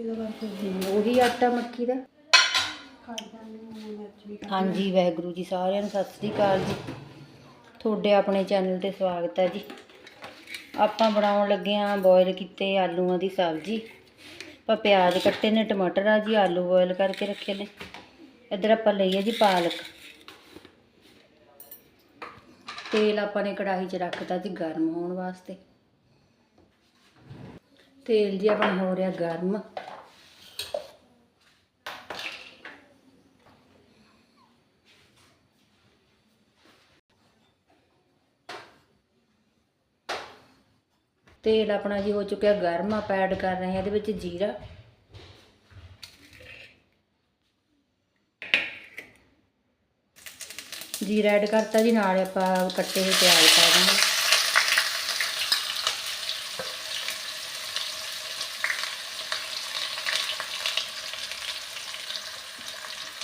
ਕਿਹਦਾ ਕਰਕੇ ਹਮ, ਉਹੀ ਆਟਾ ਮੱਕੀ ਦਾ। ਖਾਦਾਂ ਨੂੰ ਮਿਰਚ ਵੀ ਹਾਂਜੀ ਵਾਹਿਗੁਰੂ ਜੀ ਸਾਰਿਆਂ ਨੂੰ ਸਤਿ ਸ੍ਰੀ ਅਕਾਲ ਜੀ। ਤੁਹਾਡੇ ਆਪਣੇ ਚੈਨਲ ਤੇ ਸਵਾਗਤ ਹੈ ਜੀ। ਆਪਾਂ ਬਣਾਉਣ ਲੱਗੇ ਆਂ ਬੋਇਲ ਕੀਤੇ ਆਲੂਆਂ ਦੀ ਸਬਜ਼ੀ। ਆਪਾਂ ਪਿਆਜ਼ ਕੱਟੇ ਨੇ ਟਮਾਟਰ ਆ ਜੀ ਆਲੂ ਬੋਇਲ ਕਰਕੇ ਰੱਖੇ ਨੇ। ਇੱਧਰ ਆਪਾਂ ਲਈ ਹੈ ਜੀ ਪਾਲਕ। ਤੇਲ ਆਪਾਂ ਨੇ ਕੜਾਹੀ 'ਚ ਰੱਖਤਾ ਜੀ ਗਰਮ ਹੋਣ ਵਾਸਤੇ। ਤੇਲ ਜੀ ਆਪਣਾ ਹੋ ਰਿਹਾ ਗਰਮ। ਤੇਲ ਆਪਣਾ ਜੀ ਹੋ ਚੁੱਕਿਆ ਗਰਮ, ਆਪਾਂ ਐਡ ਕਰ ਰਹੇ ਹਾਂ ਇਹਦੇ ਵਿੱਚ ਜੀਰਾ। ਜੀਰਾ ਐਡ ਕਰਤਾ ਜੀ, ਨਾਲ ਆਪਾਂ ਕੱਟੇ ਹੋਏ ਪਿਆਜ਼ ਪਾ ਦਾਂਗੇ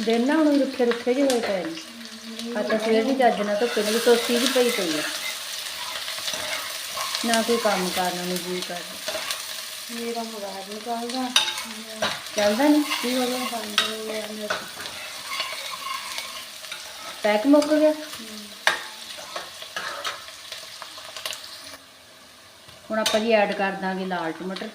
ਦਿਨ ਨਾ ਹੁਣ ਰੁੱਖੇ ਰੁੱਖੇ ਜਿਹੇ ਹੋਏ ਪਏ ਨੇ। ਆ ਤਾਂ ਸਵੇਰ ਦੀ ਚੱਜ ਨਾਲ ਧੁੱਪੇ ਨੇ ਸੋਚੀ ਵੀ ਪਈ ਪਈ ਆ। ਨਾ ਕੋਈ ਕੰਮ ਕਰਨਾ ਨਹੀਂ ਜੀ ਕਰਦਾ ਮੇਰਾ ਮੋਬਾਈਲ ਨਹੀਂ ਚੱਲਦਾ। ਚੱਲਦਾ ਨਹੀਂ? ਕੀ ਹੋ ਗਿਆ? ਬੰਦ ਹੋ ਗਿਆ ਮੇਰਾ ਪੈਕ ਮੁੱਕ ਗਿਆ? ਹੁਣ ਆਪਾਂ ਜੀ ਐਡ ਕਰ ਦਾਂਗੇ ਲਾਲ ਟਮਾਟਰ।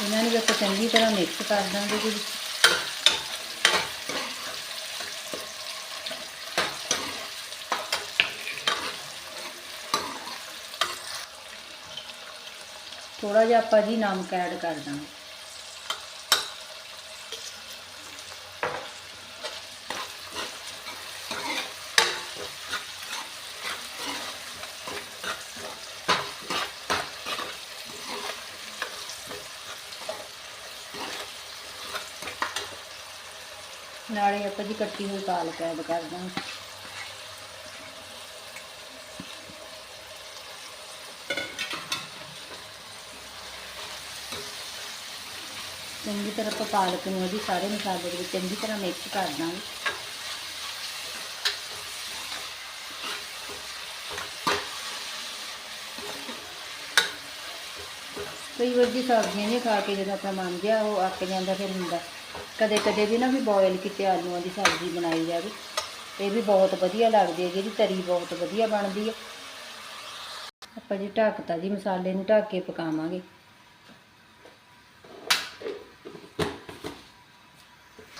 ਇਹਨਾਂ ਨੂੰ ਵੀ ਆਪਾਂ ਚੰਗੀ ਤਰ੍ਹਾਂ ਮਿਕਸ ਕਰ ਦਾਂਗੇ ਜੀ। ਥੋੜਾ ਜਿਹਾ ਆਪਾਂ ਜੀ ਨਮਕ ਐਡ ਕਰ ਦਾਂਗੇ। ਨਾਲੇ ਆਪਾਂ ਜੀ ਕੱਟੀ ਹੋਈ ਪਾਲਕ ਐਡ ਕਰ ਦਾਂਗੇ। ਚੰਗੀ ਤਰ੍ਹਾਂ ਆਪਾਂ ਪਾਲਕ ਨੂੰ ਉਹਦੀ ਸਾਰੇ ਮਸਾਲੇ ਦੇ ਵਿੱਚ, ਚੰਗੀ ਤਰ੍ਹਾਂ ਮਿਕਸ ਕਰ ਦਾਂਗੇ। ਕਈ ਵਾਰ ਜੀ ਸਬਜ਼ੀਆਂ ਨਹੀਂ ਖਾ ਕੇ ਜਦੋਂ ਆਪਣਾ ਮਨ ਜਿਹਾ ਉਹ ਅੱਕ ਜਾਂਦਾ, ਫਿਰ ਹੁੰਦਾ। ਕਦੇ ਕਦੇ ਵੀ ਨਾ ਵੀ ਬੋਇਲ ਕੀਤੇ ਆਲੂਆਂ ਦੀ ਸਬਜ਼ੀ ਬਣਾਈ ਜਾਵੇ। ਇਹ ਵੀ ਬਹੁਤ ਵਧੀਆ ਲੱਗਦੀ ਹੈ ਜਿਹਦੀ ਤਰੀ ਬਹੁਤ ਵਧੀਆ ਬਣਦੀ ਹੈ। ਆਪਾਂ ਜੀ ਢੱਕਤਾ ਜੀ, ਮਸਾਲੇ ਨੂੰ ਢੱਕ ਕੇ ਪਕਾਵਾਂਗੇ।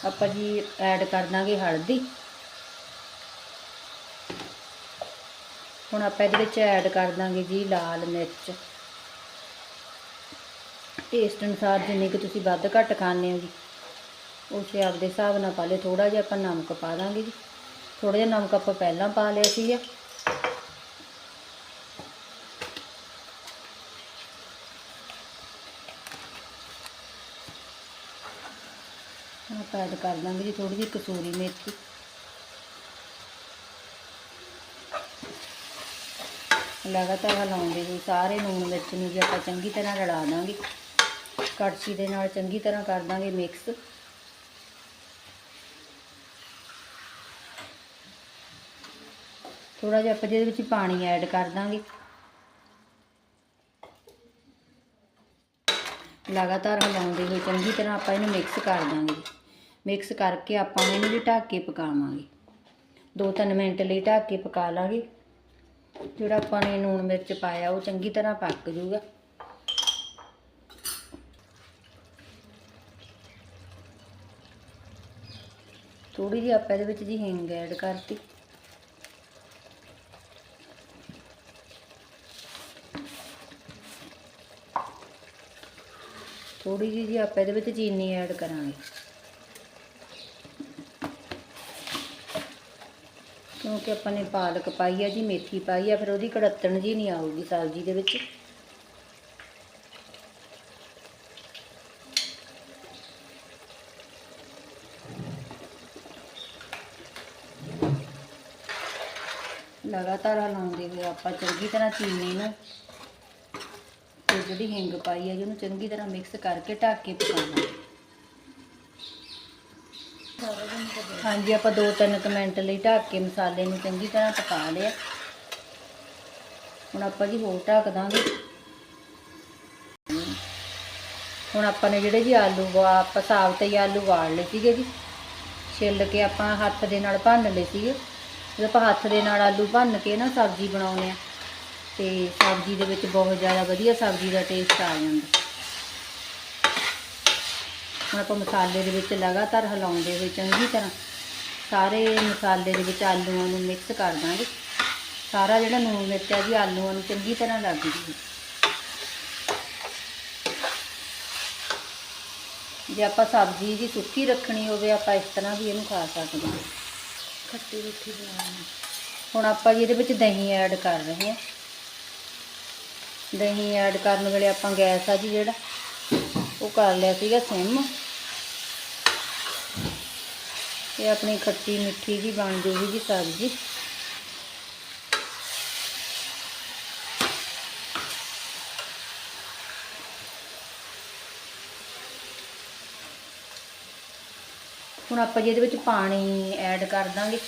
ਆਪਾਂ ਜੀ ਐਡ ਕਰ ਦਾਂਗੇ ਹਲਦੀ। ਹੁਣ ਆਪਾਂ ਇਹਦੇ ਵਿੱਚ ਐਡ ਕਰ ਦਾਂਗੇ ਜੀ ਲਾਲ ਮਿਰਚ। ਟੇਸਟ ਅਨੁਸਾਰ ਜਿੰਨੀ ਕਿ ਤੁਸੀਂ ਵੱਧ ਘੱਟ ਖਾਣੇ ਹੋ ਜੀ, ਉਸੇ ਆਪਦੇ ਹਿਸਾਬ ਨਾਲ ਪਾ ਲਿਓ। ਥੋੜਾ ਜਿਹਾ ਆਪਾਂ ਨਮਕ ਪਾ ਦਾਂਗੇ ਜੀ। ਥੋੜਾ ਜਿਹਾ ਨਮਕ ਆਪਾਂ ਪਹਿਲਾਂ ਪਾ ਲਿਆ ਸੀਗਾ। ਐਡ ਕਰ ਦਾਂਗੇ ਜੀ ਥੋੜੀ ਜਿਹੀ ਕਸੂਰੀ ਮੇਥੀ। ਲਗਾਤਾਰ ਹਿਲਾਉਂਦੇ ਹੋਏ ਸਾਰੇ ਲੂਣ ਮਿਰਚ ਨੂੰ ਜੀ ਆਪਾਂ ਚੰਗੀ ਤਰ੍ਹਾਂ ਰਲਾ ਦਾਂਗੇ। ਕੜਛੀ ਦੇ ਨਾਲ ਚੰਗੀ ਤਰ੍ਹਾਂ ਕਰ ਦਾਂਗੇ ਮਿਕਸ। ਥੋੜਾ ਜਿਹਾ ਆਪਾਂ ਜਿਹਦੇ ਵਿੱਚ ਪਾਣੀ ਐਡ ਕਰ ਦਾਂਗੇ। ਲਗਾਤਾਰ ਹਿਲਾਉਂਦੇ ਹੋਏ ਚੰਗੀ ਤਰ੍ਹਾਂ ਆਪਾਂ ਇਹਨੂੰ ਮਿਕਸ ਕਰ ਦਾਂਗੇ। ਮਿਕਸ ਕਰਕੇ ਆਪਾਂ ਇਹਨੂੰ ਵੀ ਢੱਕ ਕੇ ਪਕਾਵਾਂਗੇ। 2-3 ਮਿੰਟ ਲਈ ਢੱਕ ਕੇ ਪਕਾ ਲਾਂਗੇ। ਜਿਹੜਾ ਆਪਾਂ ਨੇ ਲੂਣ ਮਿਰਚ ਪਾਇਆ, ਉਹ ਚੰਗੀ ਤਰ੍ਹਾਂ ਪੱਕ ਜੂਗਾ ਥੋੜੀ ਜਿਹੀ ਆਪਾਂ ਇਹਦੇ ਵਿੱਚ ਜੀ ਹਿੰਗ ਐਡ ਕਰਤੀ। ਥੋੜੀ ਜਿਹੀ ਜੀ ਆਪਾਂ ਇਹਦੇ ਵਿੱਚ ਚੀਨੀ ਐਡ ਕਰਾਂਗੇ। ਕਿਉਂਕਿ ਆਪਾਂ ਨੇ ਪਾਲਕ ਪਾਈ ਆ ਜੀ, ਮੇਥੀ ਪਾਈ ਆ, ਫਿਰ ਉਹਦੀ ਕੜੱਤਣ ਜੀ ਨਹੀਂ ਆਊਗੀ ਸਬਜ਼ੀ ਦੇ ਵਿੱਚ। ਲਗਾਤਾਰ ਹਲਾਉਂਦੇ ਹੋਏ ਆਪਾਂ ਚੰਗੀ ਤਰ੍ਹਾਂ ਚੀਨੀ ਨੂੰ ਤੇ ਜਿਹੜੀ ਹਿੰਗ ਪਾਈ ਹੈ ਉਹਨੂੰ ਚੰਗੀ ਤਰ੍ਹਾਂ ਮਿਕਸ ਕਰਕੇ ਢੱਕ ਕੇ ਪਕਾਉਣਾ। ਹਾਂਜੀ, ਆਪਾਂ 2-3 ਮਿੰਟ ਲਈ ਢੱਕ ਕੇ ਮਸਾਲੇ ਨੂੰ ਚੰਗੀ ਤਰ੍ਹਾਂ ਪਕਾ ਲਿਆ ਹੁਣ ਆਪਾਂ ਜੀ ਹੋਰ ਢੱਕ ਦਾਂਗੇ। ਹੁਣ ਆਪਾਂ ਨੇ ਜਿਹੜੇ ਜੀ ਆਲੂ ਵਾ, ਆਪਾਂ ਸਾਬਤ ਹੀ ਆਲੂ ਵਾਲ ਲਏ ਸੀਗੇ ਜੀ। ਛਿੱਲ ਕੇ ਆਪਾਂ ਹੱਥ ਦੇ ਨਾਲ ਭੰਨ ਲਏ ਸੀਗੇ। ਜਦੋਂ ਆਪਾਂ ਹੱਥ ਦੇ ਨਾਲ ਆਲੂ ਭੰਨ ਕੇ ਨਾ ਸਬਜ਼ੀ ਬਣਾਉਂਦੇ ਆ, ਤੇ ਸਬਜ਼ੀ ਦੇ ਵਿੱਚ ਬਹੁਤ ਜ਼ਿਆਦਾ ਵਧੀਆ ਸਬਜ਼ੀ ਦਾ ਟੇਸਟ ਆ ਜਾਂਦਾ। ਹੁਣ ਆਪਾਂ ਮਸਾਲੇ ਦੇ ਵਿੱਚ ਲਗਾਤਾਰ ਹਿਲਾਉਂਦੇ ਹੋਏ ਚੰਗੀ ਤਰ੍ਹਾਂ ਸਾਰੇ ਮਸਾਲੇ ਦੇ ਵਿੱਚ ਆਲੂਆਂ ਨੂੰ ਮਿਕਸ ਕਰ ਦਾਂਗੇ। ਸਾਰਾ ਜਿਹੜਾ ਨੂਨ ਮਿਰਚ ਹੈ ਜੀ ਆਲੂਆਂ ਨੂੰ ਚੰਗੀ ਤਰ੍ਹਾਂ ਲੱਗ ਜੂਗੀ ਜੇ ਆਪਾਂ ਸਬਜ਼ੀ ਜੀ ਸੁੱਕੀ ਰੱਖਣੀ ਹੋਵੇ ਆਪਾਂ ਇਸ ਤਰ੍ਹਾਂ ਵੀ ਇਹਨੂੰ ਖਾ ਸਕਦੇ ਹਾਂ। ਖੱਟੀ ਰੋਟੀ ਬਣਾਉਣੀ। ਹੁਣ ਆਪਾਂ ਜੀ ਇਹਦੇ ਵਿੱਚ ਦਹੀਂ ਐਡ ਕਰ ਰਹੇ ਹਾਂ। ਦਹੀਂ ਐਡ ਕਰਨ ਵੇਲੇ ਆਪਾਂ ਗੈਸ ਆ ਜੀ ਜਿਹੜਾ ਉਹ ਕਰ ਲਿਆ ਸੀਗਾ ਸਿਮ। ਇਹ ਆਪਣੀ ਖੱਟੀ ਮਿੱਠੀ ਜੀ ਬਣ ਜੂਗੀ ਜੀ ਸਬਜ਼ੀ। ਹੁਣ ਆਪਾਂ ਜੀ ਵਿੱਚ ਪਾਣੀ ਐਡ ਕਰ ਦਾਂਗੇ।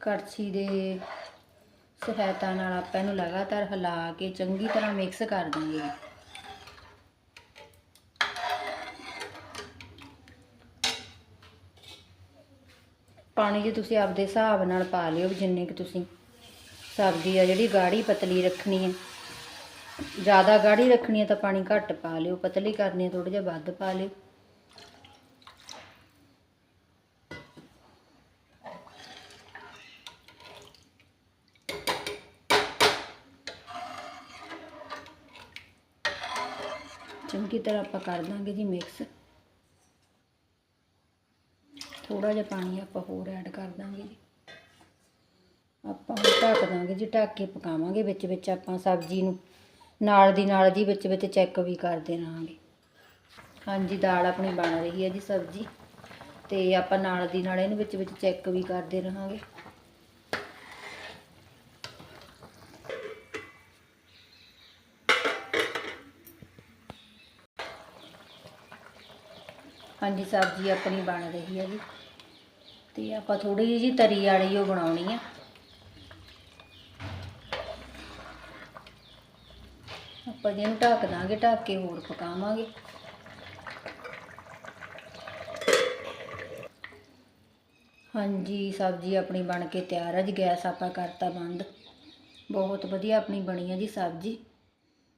ਕੜਛੀ ਦੇ ਸਹਾਇਤਾ ਨਾਲ ਆਪਾਂ ਇਹਨੂੰ ਲਗਾਤਾਰ ਹਿਲਾ ਕੇ ਚੰਗੀ ਤਰ੍ਹਾਂ ਮਿਕਸ ਕਰ ਦਾਂਗੇ ਪਾਣੀ ਜੀ ਤੁਸੀਂ ਆਪਦੇ ਹਿਸਾਬ ਨਾਲ ਪਾ ਲਿਓ ਵੀ ਜਿੰਨੀ ਕਿ ਤੁਸੀਂ ਸਬਜ਼ੀ ਆ ਜਿਹੜੀ ਗਾੜੀ ਪਤਲੀ ਰੱਖਣੀ ਹੈ ਜ਼ਿਆਦਾ ਗਾੜੀ ਰੱਖਣੀ ਹੈ ਤਾਂ ਪਾਣੀ ਘੱਟ ਪਾ ਲਿਓ, ਪਤਲੀ ਕਰਨੀ ਹੈ ਥੋੜਾ ਜਿਹਾ ਵੱਧ ਪਾ ਲਿਓ। ਚੰਗੀ ਤਰ੍ਹਾਂ ਆਪਾਂ ਕਰ ਦਾਂਗੇ ਜੀ ਮਿਕਸ ਥੋੜਾ ਜਿਹਾ ਪਾਣੀ ਆਪਾਂ ਹੋਰ ਐਡ ਕਰ ਦਾਂਗੇ ਜੀ। ਆਪਾਂ ਹੁਣ ਢੱਕ ਦਾਂਗੇ ਜੀ, ਢੱਕ ਕੇ ਪਕਾਵਾਂਗੇ, ਵਿੱਚ ਵਿੱਚ ਆਪਾਂ ਸਬਜ਼ੀ ਨੂੰ ਨਾਲ ਦੀ ਨਾਲ ਜੀ ਵਿੱਚ ਵਿੱਚ ਚੈੱਕ ਵੀ ਕਰਦੇ ਰਹਾਂਗੇ। ਹਾਂਜੀ, ਦਾਲ ਆਪਣੀ ਬਣ ਰਹੀ ਹੈ ਜੀ ਸਬਜ਼ੀ ਤੇ ਆਪਾਂ ਨਾਲ ਦੀ ਨਾਲ ਇਹਨੂੰ ਵਿੱਚ ਵਿੱਚ ਚੈੱਕ ਵੀ ਕਰਦੇ ਰਹਾਂਗੇ। ਹਾਂਜੀ, ਸਬਜ਼ੀ ਆਪਣੀ ਬਣ ਰਹੀ ਹੈ ਜੀ। ਤੇ ਆਪਾਂ ਥੋੜੀ ਜਿਹੀ ਜੀ ਤਰੀ ਵਾਲੀ ਉਹ ਬਣਾਉਣੀ ਆ। ਆਪਾਂ ਜਿਹਨੂੰ ਢੱਕ ਦਾਂਗੇ, ਢੱਕ ਕੇ ਹੋਰ ਪਕਾਵਾਂਗੇ। ਹਾਂਜੀ, ਸਬਜ਼ੀ ਆਪਣੀ ਬਣ ਕੇ ਤਿਆਰ ਹੈ ਜੀ, ਗੈਸ ਆਪਾਂ ਕਰਤਾ ਬੰਦ। ਬਹੁਤ ਵਧੀਆ ਆਪਣੀ ਬਣੀ ਹੈ ਜੀ ਸਬਜ਼ੀ।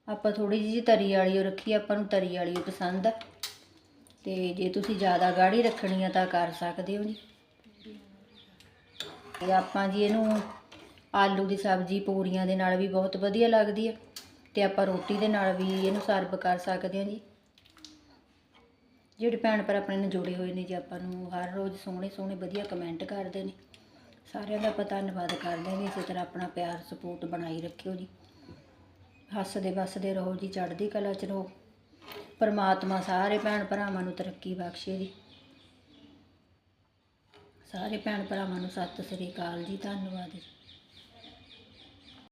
ਆਪਾਂ ਥੋੜੀ ਜਿਹੀ ਤਰੀ ਵਾਲੀ ਉਹ ਰੱਖੀ ਆਪਾਂ ਨੂੰ ਤਰੀ ਵਾਲੀ ਓ ਪਸੰਦ ਹੈ ਤੇ ਜੇ ਤੁਸੀਂ ਜ਼ਿਆਦਾ ਗਾੜੀ ਰੱਖਣੀ ਆ ਤਾਂ ਕਰ ਸਕਦੇ ਹੋ ਜੀ। ਤੇ ਆਪਾਂ ਜੀ ਇਹਨੂੰ ਆਲੂ ਦੀ ਸਬਜ਼ੀ ਪੂਰੀਆਂ ਦੇ ਨਾਲ ਵੀ ਬਹੁਤ ਵਧੀਆ ਲੱਗਦੀ ਹੈ ਤੇ ਆਪਾਂ ਰੋਟੀ ਦੇ ਨਾਲ ਵੀ ਇਹਨੂੰ ਸਰਵ ਕਰ ਸਕਦੇ ਹਾਂ ਜੀ। ਜਿਹੜੇ ਭੈਣ ਭਰਾ ਆਪਣੇ ਨਾਲ ਜੁੜੇ ਹੋਏ ਨੇ ਜੀ, ਆਪਾਂ ਨੂੰ ਹਰ ਰੋਜ਼ ਸੋਹਣੇ ਸੋਹਣੇ ਵਧੀਆ ਕਮੈਂਟ ਕਰਦੇ ਨੇ। ਸਾਰਿਆਂ ਦਾ ਆਪਾਂ ਧੰਨਵਾਦ ਕਰਦੇ ਹਾਂ ਜੀ, ਇਸੇ ਤਰ੍ਹਾਂ ਆਪਣਾ ਪਿਆਰ ਸਪੋਰਟ ਬਣਾਈ ਰੱਖਿਓ ਜੀ। ਹੱਸਦੇ ਵੱਸਦੇ ਰਹੋ ਜੀ, ਚੜ੍ਹਦੀ ਕਲਾ ਚ ਰਹੋ। ਪਰਮਾਤਮਾ ਸਾਰੇ ਭੈਣ ਭਰਾਵਾਂ ਨੂੰ ਤਰੱਕੀ ਬਖਸ਼ੇ ਜੀ। ਸਾਰੇ ਭੈਣ ਭਰਾਵਾਂ ਨੂੰ ਸਤਿ ਸ੍ਰੀ ਅਕਾਲ ਜੀ ਧੰਨਵਾਦ ਜੀ।